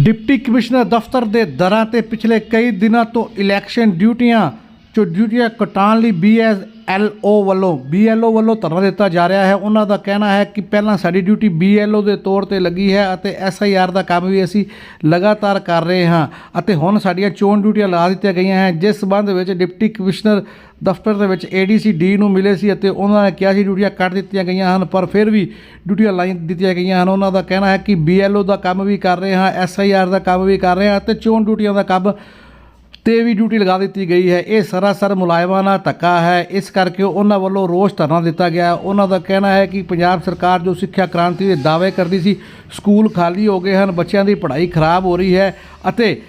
Deputy commissioner ਦਫ਼ਤਰ ਦੇ ਦਰਾਂ ਤੇ ਪਿਛਲੇ ਕਈ ਦਿਨਾਂ ਤੋਂ ਇਲੈਕਸ਼ਨ ਡਿਊਟੀਆਂ, ਜੋ ਡਿਊਟੀਆਂ ਕਟਾਉਣ ਲਈ ਬੀਐਸਐਲਓ ਵੱਲੋਂ, ਬੀਐਲਓ ਵੱਲੋਂ ਧਰਨਾ ਦਿੱਤਾ ਜਾ ਰਿਹਾ ਹੈ। ਉਹਨਾਂ ਦਾ ਕਹਿਣਾ ਹੈ ਕਿ ਪਹਿਲਾਂ ਸਾਡੀ ਡਿਊਟੀ ਬੀਐਲਓ ਦੇ ਤੌਰ ਤੇ ਲੱਗੀ ਹੈ ਅਤੇ ਐਸਆਈਆਰ ਦਾ ਕੰਮ ਵੀ ਅਸੀਂ ਲਗਾਤਾਰ ਕਰ ਰਹੇ ਹਾਂ ਅਤੇ ਹੁਣ ਸਾਡੀਆਂ ਚੋਣ ਡਿਊਟੀਆਂ ਲਾ ਦਿੱਤੀਆਂ ਗਈਆਂ ਹੈ, ਜਿਸ ਸੰਬੰਧ ਵਿੱਚ ਡਿਪਟੀ ਕਮਿਸ਼ਨਰ ਦਫ਼ਤਰ ਦੇ ਵਿੱਚ ਏਡੀਸੀ ਡੀ ਨੂੰ ਮਿਲੇ ਸੀ ਅਤੇ ਉਹਨਾਂ ਨੇ ਕਿਹਾ ਸੀ ਡਿਊਟੀਆਂ ਕੱਟ ਦਿੱਤੀਆਂ ਗਈਆਂ ਹਨ, ਪਰ ਫਿਰ ਵੀ ਡਿਊਟੀਆਂ ਲਾਈ ਦਿੱਤੀਆਂ ਗਈਆਂ ਹਨ। ਉਹਨਾਂ ਦਾ ਕਹਿਣਾ ਹੈ ਕਿ ਬੀਐਲਓ ਦਾ ਕੰਮ ਵੀ ਕਰ ਰਹੇ ਹਾਂ, ਐਸਆਈਆਰ ਦਾ ਕੰਮ ਵੀ ਕਰ ਰਹੇ ਹਾਂ ਅਤੇ ਚੋਣ ਡਿਊਟੀਆਂ ਦਾ ਕੰਮ ਤੇ ਵੀ ਡਿਊਟੀ ਲਗਾ ਦਿੱਤੀ ਗਈ ਹੈ। ਇਹ ਸਰਾਸਰ ਮੁਲਾਜ਼ਮਾਂ ਨਾਲ ਧੱਕਾ ਹੈ। ਇਸ ਕਰਕੇ ਉਹਨਾਂ ਵੱਲੋਂ ਰੋਸ ਧਰਨਾ ਦਿੱਤਾ ਗਿਆ ਉਹਨਾਂ ਦਾ ਕਹਿਣਾ ਹੈ ਕਿ ਪੰਜਾਬ ਸਰਕਾਰ ਜੋ ਸਿੱਖਿਆ ਕ੍ਰਾਂਤੀ ਦੇ ਦਾਅਵੇ ਕਰਦੀ ਸੀ ਸਕੂਲ ਖਾਲੀ ਹੋ ਗਏ ਹਨ ਬੱਚਿਆਂ ਦੀ ਪੜ੍ਹਾਈ ਖਰਾਬ ਹੋ ਰਹੀ ਹੈ ਅਤੇ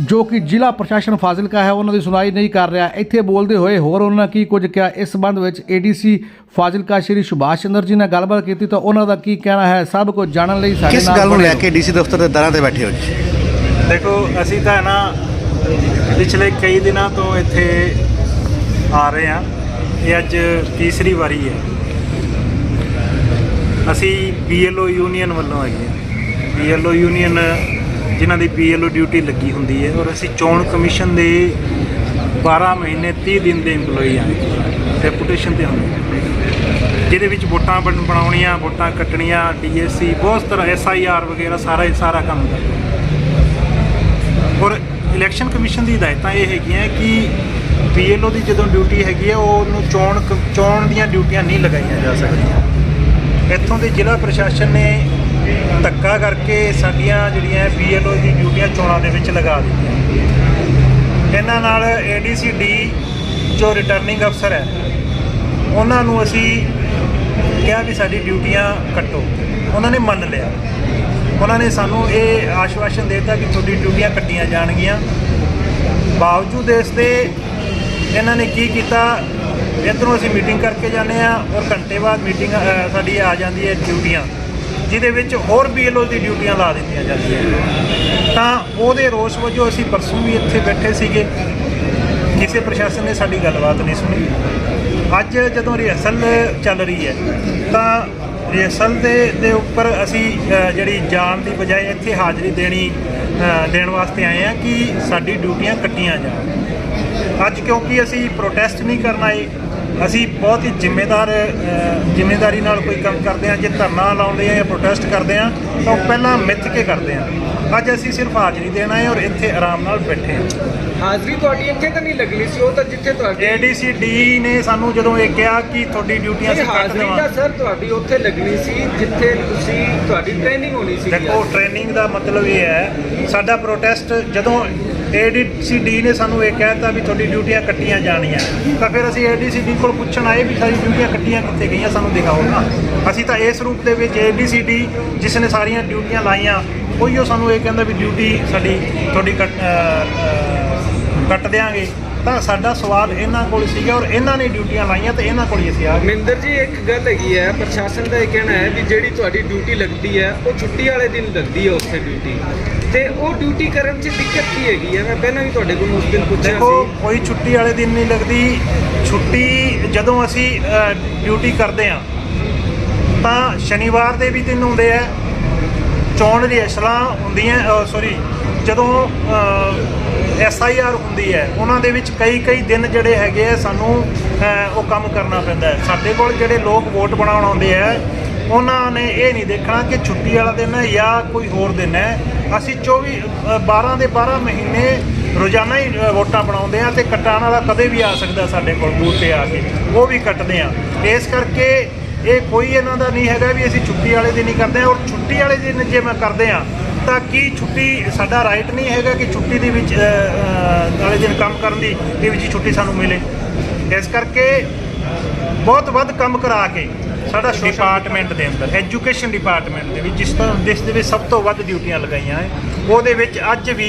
ਜੋ ਕਿ ਜ਼ਿਲ੍ਹਾ ਪ੍ਰਸ਼ਾਸਨ ਫਾਜ਼ਿਲਕਾ ਹੈ ਉਹਨਾਂ ਦੀ ਸੁਣਾਈ ਨਹੀਂ ਕਰ ਰਿਹਾ। ਇੱਥੇ ਬੋਲਦੇ ਹੋਏ ਹੋਰ ਉਹਨਾਂ ਕੀ ਕੁਝ ਕਿਹਾ? ਇਸ ਸੰਬੰਧ ਵਿੱਚ ਏਡੀਸੀ ਫਾਜ਼ਿਲਕਾ ਸ਼੍ਰੀ ਸੁਭਾਸ਼ ਚੰਦਰ ਜੀ ਨਾਲ ਗੱਲਬਾਤ ਕੀਤੀ ਤਾਂ ਉਹਨਾਂ ਦਾ ਕੀ ਕਹਿਣਾ ਹੈ? ਸਭ ਕੁਝ ਜਾਣਨ ਲਈ ਸਾਡੇ ਕਿਸ ਨਾਲ ਗੱਲ ਨੂੰ ਲੈ। ਕੇ ਡੀਸੀ ਦਫ਼ਤਰ ਦੇ ਦਰਾਂ ਤੇ ਬੈਠੇ ਹੋ ਜੀ? ਦੇਖੋ ਅਸੀਂ ਤਾਂ ਨਾ ਪਿਛਲੇ ਕਈ ਦਿਨਾਂ ਤੋਂ ਇੱਥੇ ਆ ਰਹੇ ਹਾਂ। ਇਹ ਅੱਜ ਤੀਸਰੀ ਵਾਰੀ ਹੈ। ਅਸੀਂ ਬੀਐਲਓ ਯੂਨੀਅਨ ਵੱਲੋਂ ਆਏ ਹਾਂ। ਬੀਐਲਓ ਯੂਨੀਅਨ ਜਿਨ੍ਹਾਂ ਦੀ ਬੀਐਲਓ ਡਿਊਟੀ ਲੱਗੀ ਹੁੰਦੀ ਹੈ ਔਰ ਅਸੀਂ ਚੋਣ ਕਮਿਸ਼ਨ ਦੇ 12 ਮਹੀਨੇ 30 ਦਿਨ ਦੇ EMPLOYEE ਹਾਂ। ਡੈਪੂਟੇਸ਼ਨ ਤੇ ਹੁੰਦੇ ਹਾਂ। ਜਿਹਦੇ ਵਿੱਚ ਵੋਟਾਂ ਬਣ- ਬਣਾਉਣੀਆਂ, ਵੋਟਾਂ ਕੱਟਣੀਆਂ ਡੀਐਸਸੀ ਬਹੁਤ ਤਰ੍ਹਾਂ ਐਸਆਈਆਰ ਵਗੈਰਾ, ਸਾਰਾ ਸਾਰਾ ਕੰਮ ਕਰਦੇ ਔਰ ਇਲੈਕਸ਼ਨ ਕਮਿਸ਼ਨ ਦੀ ਹਦਾਇਤਾਂ ਇਹ ਹੈਗੀਆਂ ਕਿ ਬੀਐਲਓ ਦੀ ਜਦੋਂ ਡਿਊਟੀ ਹੈਗੀ ਹੈ ਉਹ ਉਹਨੂੰ ਚੋਣ ਕ- ਚੋਣ ਦੀਆਂ ਡਿਊਟੀਆਂ ਨਹੀਂ ਲਗਾਈਆਂ ਜਾ ਸਕਦੀਆਂ। ਇੱਥੋਂ ਦੇ ਜ਼ਿਲ੍ਹਾ ਪ੍ਰਸ਼ਾਸਨ ਨੇ ਧੱਕਾ ਕਰਕੇ ਸਾਡੀਆਂ ਜਿਹੜੀਆਂ ਬੀਐਲਓ ਦੀ ਡਿਊਟੀਆਂ ਚੋਣਾਂ ਦੇ ਵਿੱਚ ਲਗਾ ਦਿੱਤੀਆਂ। ਇਹਨਾਂ ਨਾਲ ਏਡੀਸੀਡੀ ਜੋ ਰਿਟਰਨਿੰਗ ਅਫਸਰ ਹੈ, ਉਹਨਾਂ ਨੂੰ ਅਸੀਂ ਕਿਹਾ ਵੀ ਸਾਡੀ ਡਿਊਟੀਆਂ ਕੱਟੋ। ਉਹਨਾਂ ਨੇ ਮੰਨ ਲਿਆ। ਉਹਨਾਂ ਨੇ ਸਾਨੂੰ ਇਹ ਆਸ਼ਵਾਸਨ ਦੇ ਦਿੱਤਾ ਕਿ ਤੁਹਾਡੀ ਡਿਊਟੀਆਂ ਕੱਟੀਆਂ ਜਾਣਗੀਆਂ। ਬਾਵਜੂਦ ਇਸ ਦੇ ਇਹਨਾਂ ਨੇ ਕੀ ਕੀਤਾ? ਇੱਧਰੋਂ ਅਸੀਂ ਮੀਟਿੰਗ ਕਰਕੇ ਜਾਂਦੇ ਆ ਔਰ ਘੰਟੇ ਬਾਅਦ ਮੀਟਿੰਗ ਸਾਡੀ ਆ ਜਾਂਦੀ ਹੈ ਡਿਊਟੀਆਂ, ਜਿਹਦੇ ਵਿੱਚ ਹੋਰ ਬੀਐਲਓ ਦੀ ਡਿਊਟੀਆਂ ਲਾ ਦਿੱਤੀਆਂ ਜਾਂਦੀਆਂ ਤਾਂ ਉਹਦੇ ਰੋਸ ਵਜੋਂ ਅਸੀਂ ਪਰਸੋਂ ਵੀ ਇੱਥੇ ਬੈਠੇ ਸੀਗੇ। ਕਿਸੇ ਪ੍ਰਸ਼ਾਸਨ ਨੇ ਸਾਡੀ ਗੱਲਬਾਤ ਨਹੀਂ ਸੁਣੀ। ਅੱਜ ਜਦੋਂ ਰਿਹਰਸਲ ਚੱਲ ਰਹੀ ਹੈ, ਤਾਂ ਰਿਹਰਸਲ ਦੇ ਦੇ ਉੱਪਰ ਅਸੀਂ ਜਿਹੜੀ ਜਾਣ ਦੀ ਬਜਾਏ ਇੱਥੇ ਹਾਜ਼ਰੀ ਦੇਣੀ ਦੇਣ ਵਾਸਤੇ ਆਏ ਆ ਕਿ ਸਾਡੀ ਡਿਊਟੀਆਂ ਕੱਟੀਆਂ ਜਾਣ। ਅੱਜ ਕਿਉਂਕਿ ਅਸੀਂ ਪ੍ਰੋਟੈਸਟ ਨਹੀਂ ਕਰਨ ਆਏ ਅਸੀਂ ਬਹੁਤ ਹੀ ਜ਼ਿੰਮੇਦਾਰ ਜ਼ਿੰਮੇਦਾਰੀ ਨਾਲ ਕੋਈ ਕੰਮ ਕਰਦੇ ਹਾਂ ਜੇ ਧਰਨਾ ਲਾਉਂਦੇ ਆ ਜਾਂ ਪ੍ਰੋਟੈਸਟ ਕਰਦੇ ਆ ਤਾਂ ਉਹ ਪਹਿਲਾਂ ਮਿੱਥ ਕੇ ਕਰਦੇ ਆ ਅੱਜ ਅਸੀਂ ਸਿਰਫ ਹਾਜ਼ਰੀ ਦੇਣ ਆਏ ਔਰ ਇੱਥੇ ਆਰਾਮ ਨਾਲ ਬੈਠੇ ਹਾਂ। ਹਾਜ਼ਰੀ ਤੁਹਾਡੀ ਇੱਥੇ ਤਾਂ ਨਹੀਂ ਲੱਗਣੀ ਸੀ ਉਹ ਤਾਂ ਜਿੱਥੇ ਤੁਹਾਡੀ ਏਡੀਸੀਡੀ ਨੇ ਸਾਨੂੰ ਜਦੋਂ ਇਹ ਕਿਹਾ ਕਿ ਤੁਹਾਡੀ ਡਿਊਟੀਆਂ ਅਸੀਂ ਕੱਟ ਹਾਜ਼ਰੀ ਤਾਂ ਦੇਵਾਂਗੇ। ਸਰ ਤੁਹਾਡੀ ਉੱਥੇ ਲੱਗਣੀ ਸੀ ਜਿੱਥੇ ਤੁਸੀਂ ਤੁਹਾਡੀ ਟ੍ਰੇਨਿੰਗ ਹੋਣੀ ਸੀ। ਦੇਖੋ ਟ੍ਰੇਨਿੰਗ ਦਾ ਮਤਲਬ ਇਹ ਹੈ ਸਾਡਾ ਪ੍ਰੋਟੈਸਟ ਜਦੋਂ ਏਡੀਸੀਡੀ ਨੇ ਸਾਨੂੰ ਇਹ ਕਹਿਤਾ ਵੀ ਤੁਹਾਡੀ ਡਿਊਟੀਆਂ ਕੱਟੀਆਂ ਜਾਣੀਆਂ। ਤਾਂ ਫਿਰ ਅਸੀਂ ਏਡੀਸੀਡੀ ਕੋਲ ਪੁੱਛਣ ਆਏ ਵੀ ਸਾਡੀ ਡਿਊਟੀਆਂ ਕੱਟੀਆਂ ਕਿੱਥੇ ਗਈਆਂ ਸਾਨੂੰ ਦਿਖਾਓ ਨਾ। ਅਸੀਂ ਤਾਂ ਇਸ ਰੂਪ ਦੇ ਵਿੱਚ ਏਡੀਸੀਡੀ ਜਿਸ ਨੇ ਸਾਰੀਆਂ ਡਿਊਟੀਆਂ ਲਾਈਆਂ ਉਹੀਓ ਸਾਨੂੰ ਇਹ ਕਹਿੰਦਾ ਵੀ ਡਿਊਟੀ ਸਾਡੀ ਤੁਹਾਡੀ ਕੱਟ ਅ, ਕੱਟ ਦਿਆਂਗੇ। ਤਾਂ ਸਾਡਾ ਸਵਾਲ ਇਹਨਾਂ ਕੋਲ ਸੀਗਾ ਔਰ ਇਹਨਾਂ ਨੇ ਡਿਊਟੀਆਂ ਲਾਈਆਂ ਤੇ ਇਹਨਾਂ ਕੋਲ ਹੀ ਅਸੀਂ ਆ ਗਏ। ਮਿੰਦਰ ਜੀ ਇੱਕ ਗੱਲ ਹੈਗੀ ਹੈ ਪ੍ਰਸ਼ਾਸਨ ਦਾ ਇਹ ਕਹਿਣਾ ਹੈ ਵੀ ਜਿਹੜੀ ਤੁਹਾਡੀ ਡਿਊਟੀ ਲੱਗਦੀ ਹੈ ਉਹ ਛੁੱਟੀ ਵਾਲੇ ਦਿਨ ਲੱਗਦੀ ਹੈ ਉੱਥੇ ਡਿਊਟੀ। ਤੇ ਉਹ ਡਿਊਟੀ ਕਰਨ 'ਚ ਦਿੱਕਤ ਕੀ ਹੈਗੀ ਹੈ ਮੈਂ ਪਹਿਲਾਂ ਵੀ ਤੁਹਾਡੇ ਕੋਲ ਉਸ ਦਿਨ ਪੁੱਛਿਆ ਦੇਖੋ ਸੀ। ਕੋਈ ਛੁੱਟੀ ਵਾਲੇ ਦਿਨ ਨਹੀਂ ਲੱਗਦੀ। ਛੁੱਟੀ ਜਦੋਂ ਅਸੀਂ ਡਿਊਟੀ ਕਰਦੇ ਆ ਤਾਂ ਸ਼ਨੀਵਾਰ ਦੇ ਵੀ ਦਿਨ ਹੁੰਦੇ ਆ। ਚੋਣ ਰਿਹਰਸਲਾਂ ਹੁੰਦੀਆਂ ਸੌਰੀ ਜਦੋਂ ਐਸ ਆਈ ਆਰ ਹੁੰਦੀ ਹੈ ਉਹਨਾਂ ਦੇ ਵਿੱਚ ਕਈ ਕਈ ਦਿਨ ਜਿਹੜੇ ਹੈਗੇ ਆ ਸਾਨੂੰ ਉਹ ਕੰਮ ਕਰਨਾ ਪੈਂਦਾ ਹੈ। ਸਾਡੇ ਕੋਲ ਜਿਹੜੇ ਲੋਕ ਵੋਟ ਬਣਾਉਣ ਆਉਂਦੇ ਆ ਉਹਨਾਂ ਨੇ ਇਹ ਨਹੀਂ ਦੇਖਣਾ ਕਿ ਛੁੱਟੀ ਵਾਲਾ ਦਿਨ ਹੈ ਜਾਂ ਕੋਈ ਹੋਰ ਦਿਨ ਹੈ। ਅਸੀਂ 24 ਅ, 12 ਦੇ 12 ਮਹੀਨੇ ਰੋਜ਼ਾਨਾ ਹੀ ਵੋਟਾਂ ਬਣਾਉਂਦੇ ਆ ਤੇ ਕੱਟਣ ਵਾਲਾ ਕਦੇ ਵੀ ਆ ਸਕਦਾ ਸਾਡੇ ਕੋਲ ਬੂਥ ਤੇ ਆ ਕੇ। ਉਹ ਵੀ ਕੱਟਦੇ ਆ ਇਸ ਕਰਕੇ ਇਹ ਕੋਈ ਇਹਨਾਂ ਦਾ ਨਹੀਂ ਹੈਗਾ ਵੀ ਅਸੀਂ ਛੁੱਟੀ ਵਾਲੇ ਦਿਨ ਹੀ ਕਰਦੇ ਆ ਔਰ ਛੁੱਟੀ ਵਾਲੇ ਦਿਨ ਜੇ ਮੈਂ ਕਰਦੇ ਆ ਤਾਂ ਕੀ ਛੁੱਟੀ ਸਾਡਾ ਰਾਈਟ ਨਹੀਂ ਹੈਗਾ ਕਿ ਛੁੱਟੀ ਦੇ ਵਿੱਚ ਵਾਲੇ ਦਿਨ ਕੰਮ ਕਰਨ ਦੀ ਦੇ ਵਿੱਚ ਹੀ ਛੁੱਟੀ ਸਾਨੂੰ ਮਿਲੇ। ਇਸ ਕਰਕੇ ਬਹੁਤ ਵੱਧ ਕੰਮ ਕਰਾ ਕੇ ਸਾਡਾ ਡਿਪਾਰਟਮੈਂਟ ਦੇ ਅੰਦਰ ਐਜੂਕੇਸ਼ਨ ਡਿਪਾਰਟਮੈਂਟ ਦੇ ਵਿੱਚ ਜਿਸ ਤਰ੍ਹਾਂ ਦੇਸ਼ ਦੇ ਵਿੱਚ ਸਭ ਤੋਂ ਵੱਧ ਡਿਊਟੀਆਂ ਲਗਾਈਆਂ ਹੈ ਉਹਦੇ ਵਿੱਚ ਅੱਜ ਵੀ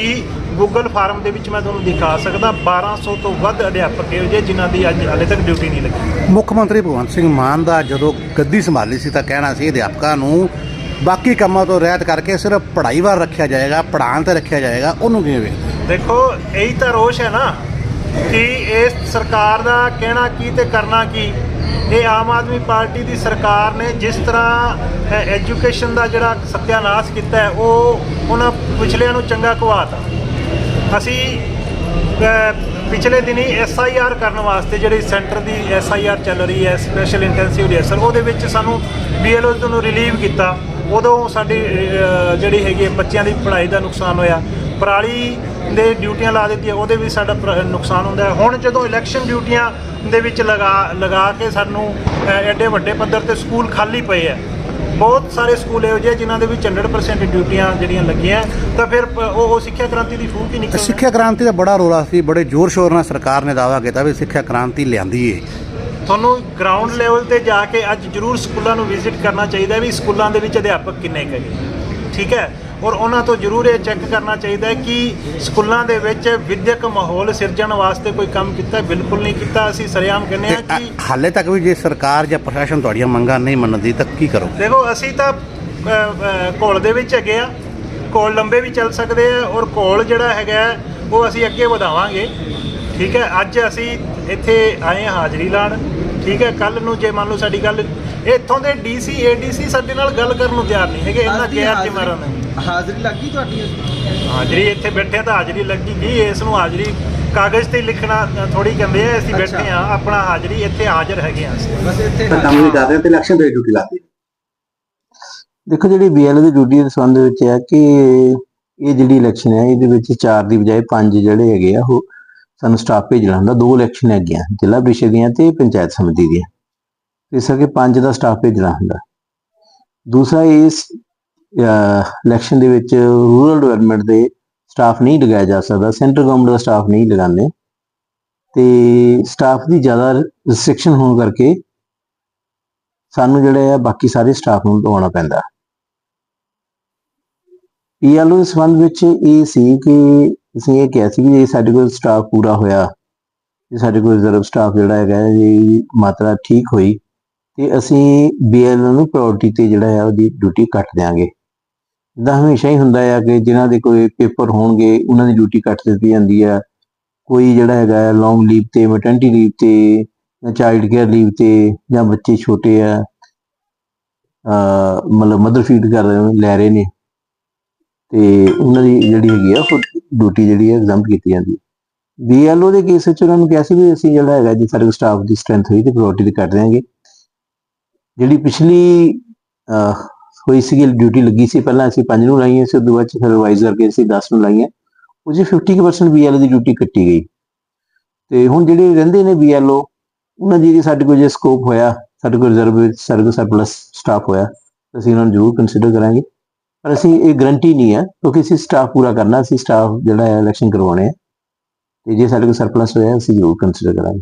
ਗੂਗਲ ਫਾਰਮ ਦੇ ਵਿੱਚ ਮੈਂ ਤੁਹਾਨੂੰ ਦਿਖਾ ਸਕਦਾ 1200 ਤੋਂ ਵੱਧ ਅਧਿਆਪਕ ਇਹੋ ਜਿਹੇ ਜਿਨ੍ਹਾਂ ਦੀ ਅੱਜ ਹਾਲੇ ਤੱਕ ਡਿਊਟੀ ਨਹੀਂ ਲੱਗੀ। ਮੁੱਖ ਮੰਤਰੀ ਭਗਵੰਤ ਸਿੰਘ ਮਾਨ ਦਾ ਜਦੋਂ ਗੱਦੀ ਸੰਭਾਲੀ ਸੀ ਤਾਂ ਕਹਿਣਾ ਸੀ ਅਧਿਆਪਕਾਂ ਨੂੰ ਬਾਕੀ ਕੰਮਾਂ ਤੋਂ ਰਹਿਤ ਕਰਕੇ ਸਿਰਫ ਪੜ੍ਹਾਈ ਵੱਲ ਰੱਖਿਆ ਜਾਏਗਾ ਪੜ੍ਹਾਉਣ ਤੇ ਰੱਖਿਆ ਜਾਏਗਾ ਉਹਨੂੰ ਕਿਵੇਂ ਵੇਖਦੇ ਦੇਖੋ ਇਹੀ ਤਾਂ ਰੋਸ਼ ਹੈ ਨਾ ਕਿ ਇਸ ਸਰਕਾਰ ਦਾ ਕਹਿਣਾ ਕੀ ਤੇ ਕਰਨਾ ਕੀ ਇਹ ਆਮ ਆਦਮੀ ਪਾਰਟੀ ਦੀ ਸਰਕਾਰ ਨੇ ਜਿਸ ਤਰ੍ਹਾਂ ਐਜੂਕੇਸ਼ਨ ਦਾ ਜਿਹੜਾ ਸਤਿਆਨਾਸ਼ ਕੀਤਾ ਹੈ, ਉਹ ਉਹਨਾਂ ਪਿਛਲਿਆਂ ਨੂੰ ਚੰਗਾ ਕਵਾਤਾ। ਅਸੀਂ ਪਿਛਲੇ ਦਿਨੀ ਐਸ ਆਈ ਆਰ ਕਰਨ ਵਾਸਤੇ ਜਿਹੜੀ ਸੈਂਟਰ ਦੀ ਐਸ ਆਈ ਆਰ ਚੱਲ ਰਹੀ ਹੈ ਸਪੈਸ਼ਲ ਇੰਟੈਂਸਿਵ ਰਿਹਰਸਲ ਉਹਦੇ ਵਿੱਚ ਸਾਨੂੰ ਬੀਐਲਓਜ਼ ਨੂੰ ਰਿਲੀਵ ਕੀਤਾ। ਉਦੋਂ ਸਾਡੀ ਜਿਹੜੀ ਹੈਗੀ ਹੈ, ਬੱਚਿਆਂ ਦੀ ਪੜ੍ਹਾਈ ਦਾ ਨੁਕਸਾਨ ਹੋਇਆ। ਪਰਾਲੀ ਦੇ ਡਿਊਟੀਆਂ ਲਾ ਦਿੱਤੀਆਂ, ਉਹਦੇ ਵੀ ਸਾਡਾ ਨੁਕਸਾਨ ਹੁੰਦਾ ਹੁਣ ਜਦੋਂ ਇਲੈਕਸ਼ਨ ਡਿਊਟੀਆਂ ਦੇ ਵਿੱਚ ਲਗਾ ਲਗਾ ਕੇ ਸਾਨੂੰ ਐਡੇ ਵੱਡੇ ਪੱਧਰ ਤੇ ਸਕੂਲ ਖਾਲੀ ਪਏ ਆ। ਬਹੁਤ ਸਾਰੇ ਸਕੂਲ ਇਹੋ ਜਿਹੇ ਜਿਨ੍ਹਾਂ ਦੇ ਵਿੱਚ 100% ਡਿਊਟੀਆਂ ਜਿਹੜੀਆਂ ਲੱਗੀਆਂ। ਤਾਂ ਫਿਰ ਉਹ ਸਿੱਖਿਆ ਕ੍ਰਾਂਤੀ ਦੀ ਫੂਕ ਹੀ ਨਿਕਲ ਸਿੱਖਿਆ ਕ੍ਰਾਂਤੀ ਦਾ ਬੜਾ ਰੋਲਾ ਸੀ ਬੜੇ ਜ਼ੋਰ ਸ਼ੋਰ ਨਾਲ ਸਰਕਾਰ ਨੇ ਦਾਅਵਾ ਕੀਤਾ ਵੀ ਸਿੱਖਿਆ ਕ੍ਰਾਂਤੀ ਲਿਆਂਦੀ ਏ। ਤੁਹਾਨੂੰ ਗਰਾਊਂਡ ਲੈਵਲ ਤੇ ਜਾ ਕੇ ਅੱਜ ਜ਼ਰੂਰ ਸਕੂਲਾਂ ਨੂੰ ਵਿਜ਼ਿਟ ਕਰਨਾ ਚਾਹੀਦਾ ਵੀ ਸਕੂਲਾਂ ਦੇ ਵਿੱਚ ਅਧਿਆਪਕ ਕਿੰਨੇ ਕੁ ਹੈਗੇ। ਠੀਕ ਹੈ? ਔਰ ਉਹਨਾਂ ਤੋਂ ਜ਼ਰੂਰ ਇਹ ਚੈੱਕ ਕਰਨਾ ਚਾਹੀਦਾ ਹੈ ਕਿ ਸਕੂਲਾਂ ਦੇ ਵਿੱਚ ਵਿਦਿਅਕ ਮਾਹੌਲ ਸਿਰਜਣ ਵਾਸਤੇ ਕੋਈ ਕੰਮ ਕੀਤਾ? ਬਿਲਕੁਲ ਨਹੀਂ ਕੀਤਾ। ਅਸੀਂ ਸਰੇਆਮ ਕਹਿੰਦੇ ਹਾਂ ਕਿ ਹਾਲੇ ਤੱਕ ਵੀ ਜੇ ਸਰਕਾਰ ਜਾਂ ਪ੍ਰਸ਼ਾਸਨ ਤੁਹਾਡੀਆਂ ਮੰਗਾਂ ਨਹੀਂ ਮੰਨਦੀ ਤਾਂ ਕੀ ਕਰੋ ਦੇਖੋ ਅਸੀਂ ਤਾਂ ਘੋਲ ਦੇ ਵਿੱਚ ਹੈਗੇ ਆ। ਘੋਲ ਲੰਬੇ ਵੀ ਚੱਲ ਸਕਦੇ ਆ ਔਰ ਘੋਲ ਜਿਹੜਾ ਹੈਗਾ ਉਹ ਅਸੀਂ ਅੱਗੇ ਵਧਾਵਾਂਗੇ। ਠੀਕ ਹੈ ਅੱਜ ਅਸੀਂ ਇੱਥੇ ਆਏ ਹਾਜ਼ਰੀ ਲਾਣ ਠੀਕ ਹੈ ਕੱਲ ਨੂੰ ਜੇ ਮੰਨ ਲਓ ਸਾਡੀ ਗੱਲ ਇੱਥੋਂ ਦੇ ਡੀਸੀ ਏਡੀਸੀ ਸਾਡੇ ਨਾਲ ਗੱਲ ਕਰਨ ਨੂੰ ਤਿਆਰ ਨਹੀਂ ਹੈਗੇ ਇਹਨਾਂ ਦੀ ਚ ਹਾਜ਼ਰੀ- ਮਾਰਨ ਹਾਜ਼ਰੀ ਲੱਗੀ ਤੁਹਾਡੀ ਹਾਜ਼ਰੀ ਇੱਥੇ ਬੈਠੇ ਤਾਂ ਹਾਜ਼ਰੀ ਲੱਗੀ ਜੀ ਇਸ ਨੂੰ ਹਾਜ਼ਰੀ ਕਾਗਜ਼ ਤੇ ਲਿਖਣਾ ਥੋੜੀ ਕਹਿੰਦੇ ਆ ਅਸੀਂ। ਬੈਠੇ ਆ ਆਪਣਾ ਹਾਜ਼ਰੀ ਇੱਥੇ ਹਾਜ਼ਰ ਹੈਗੇ ਆ ਅਸੀਂ। ਬਸ ਇੱਥੇ ਕੰਮ ਵੀ ਕਰ ਰਹੇ ਤੇ ਇਲੈਕਸ਼ਨ ਤੇ ਡਿਊਟੀ ਲਾਤੀ। ਦੇਖੋ ਜਿਹੜੀ ਬੀਐਲਓ ਦੀ ਡਿਊਟੀ ਦੇ ਸੰਬੰਧ ਵਿੱਚ ਹੈ ਕਿ ਇਹ ਜਿਹੜੀ ਇਲੈਕਸ਼ਨ ਹੈ ਇਹਦੇ ਵਿੱਚ ਚਾਰ ਦੀ ਬਜਾਏ ਪੰਜ ਜਿਹੜੇ ਹੈਗੇ ਆ ਉਹ ਸਾਨੂੰ ਸਟਾਫ ਭੇਜਣਾ ਹੁੰਦਾ ਦੋ ਇਲੈਕਸ਼ਨ ਹੈਗੀਆਂ ਜ਼ਿਲ੍ਹਾ ਪ੍ਰੀਸ਼ਦ ਦੀਆਂ ਤੇ ਪੰਚਾਇਤ ਸਮਿਤੀ ਦੀਆਂ। ਇਸ ਕਰਕੇ ਪੰਜ ਦਾ ਸਟਾਫ ਭੇਜਣਾ ਹੁੰਦਾ। ਦੂਸਰਾ ਇਸ ਇਲੈਕਸ਼ਨ ਦੇ ਵਿੱਚ ਰੂਰਲ ਡਿਵੈਲਪਮੈਂਟ ਦੇ ਸਟਾਫ ਨਹੀਂ ਲਗਾਇਆ ਜਾ ਸਕਦਾ। ਸੈਂਟਰ ਗਵਰਨਮੈਂਟ ਦਾ ਸਟਾਫ ਨਹੀਂ ਲਗਾਉਂਦੇ। ਤੇ ਸਟਾਫ ਦੀ ਜ਼ਿਆਦਾ ਰਿਸਟ੍ਰਿਕਸ਼ਨ ਹੋਣ ਕਰਕੇ ਸਾਨੂੰ ਜਿਹੜੇ ਆ ਬਾਕੀ ਸਾਰੇ ਸਟਾਫ ਨੂੰ ਲਗਾਉਣਾ ਪੈਂਦਾ। ਪੀਐਲਓ ਦੇ ਸੰਬੰਧ ਵਿੱਚ ਇਹ ਸੀ ਕਿ ਅਸੀਂ ਇਹ ਕਿਹਾ ਸੀ ਕਿ ਜੇ ਸਾਡੇ ਕੋਲ ਸਟਾਫ ਪੂਰਾ ਹੋਇਆ ਜੇ ਸਾਡੇ ਕੋਲ ਰਿਜ਼ਰਵ ਸਟਾਫ ਜਿਹੜਾ ਹੈਗਾ ਹੈ, ਇਹ ਮਾਤਰਾ ਠੀਕ ਹੋਈ ਤੇ ਅਸੀਂ ਬੀਐਲਓ ਨੂੰ ਪ੍ਰਾਇੋਰਟੀ ਤੇ ਜਿਹੜਾ ਹੈ ਉਹਦੀ ਡਿਊਟੀ ਕੱਟ ਦਿਆਂਗੇ। ਜਿੱਦਾਂ ਹਮੇਸ਼ਾ ਹੀ ਹੁੰਦਾ ਹੈ ਕਿ ਜਿਨ੍ਹਾਂ ਦੇ ਕੋਈ ਪੇਪਰ ਹੋਣਗੇ, ਉਹਨਾਂ ਦੀ ਡਿਊਟੀ ਕੱਟ ਦਿੱਤੀ ਜਾਂਦੀ ਹੈ ਕੋਈ ਜਿਹੜਾ ਹੈਗਾ ਲੌਂਗ ਲੀਵ ਤੇ ਮੈਟਰਨਿਟੀ ਲੀਵ ਤੇ, ਜਾਂ ਚਾਈਲਡ ਕੇਅਰ ਲੀਵ ਤੇ, ਜਾਂ ਬੱਚੇ ਛੋਟੇ ਆ ਮਤਲਬ ਮਦਰ ਫੀਡ ਕਰ ਰਹੇ ਲੈ ਰਹੇ ਨੇ। ਤੇ ਉਹਨਾਂ ਦੀ ਜਿਹੜੀ ਹੈਗੀ ਆ ਡਿਊਟੀ ਜਿਹੜੀ ਹੈ ਐਗਜ਼ਾਮ ਕੀਤੀ ਜਾਂਦੀ ਹੈ ਬੀਐਲਓ ਦੇ ਕੇਸ ਵਿੱਚ ਉਹਨਾਂ ਨੂੰ ਕਿਹਾ ਸੀ ਵੀ ਅਸੀਂ ਜਿਹੜਾ ਹੈਗਾ ਜੀ, ਸਾਡੇ ਸਟਾਫ ਦੀ ਸਟਰੈਂਥ ਹੋਈ ਤੇ ਪ੍ਰਾਇੋਰਟੀ ਤੇ ਕੱਟ ਦਿਆਂਗੇ। ਜਿਹੜੀ ਪਿਛਲੀ ਹੋਈ ਸੀ ਡਿਊਟੀ ਲੱਗੀ ਸੀ, ਪਹਿਲਾਂ ਅਸੀਂ 5 ਨੂੰ ਲਾਈਆਂ ਸੀ ਉਸ ਬਾਅਦ ਫਿਰ ਰਿਵਾਈਜ਼ ਕਰਕੇ ਅਸੀਂ 10 ਨੂੰ ਲਾਈਆਂ। ਉਹ 'ਚ 50% ਬੀਐਲਓ ਦੀ ਡਿਊਟੀ ਕੱਟੀ ਗਈ। ਤੇ ਹੁਣ ਜਿਹੜੇ ਰਹਿੰਦੇ ਨੇ ਬੀਐਲਓ ਉਹਨਾਂ ਦੀ ਸਾਡੇ ਕੋਲ ਜੇ ਸਕੋਪ ਹੋਇਆ, ਸਾਡੇ ਕੋਲ ਰਿਜ਼ਰਵ ਵਿੱਚ ਸਾਡੇ ਕੋਲ ਸਰਪਲਸ ਸਟਾਫ ਹੋਇਆ, ਅਸੀਂ ਉਹਨਾਂ ਨੂੰ ਜ਼ਰੂਰ ਕੰਸੀਡਰ ਕਰਾਂਗੇ। ਪਰ ਅਸੀਂ ਇਹ ਗਰੰਟੀ ਨਹੀਂ ਹੈ, ਕਿਉਂਕਿ ਅਸੀਂ ਸਟਾਫ ਪੂਰਾ ਕਰਨਾ, ਅਸੀਂ ਸਟਾਫ ਜਿਹੜਾ ਹੈ ਇਲੈਕਸ਼ਨ ਕਰਵਾਉਣੇ ਆ। ਤੇ ਜੇ ਸਾਡੇ ਕੋਲ ਸਰਪਲਸ ਹੋਇਆ, ਅਸੀਂ ਜ਼ਰੂਰ ਕੰਸੀਡਰ ਕਰਾਂਗੇ।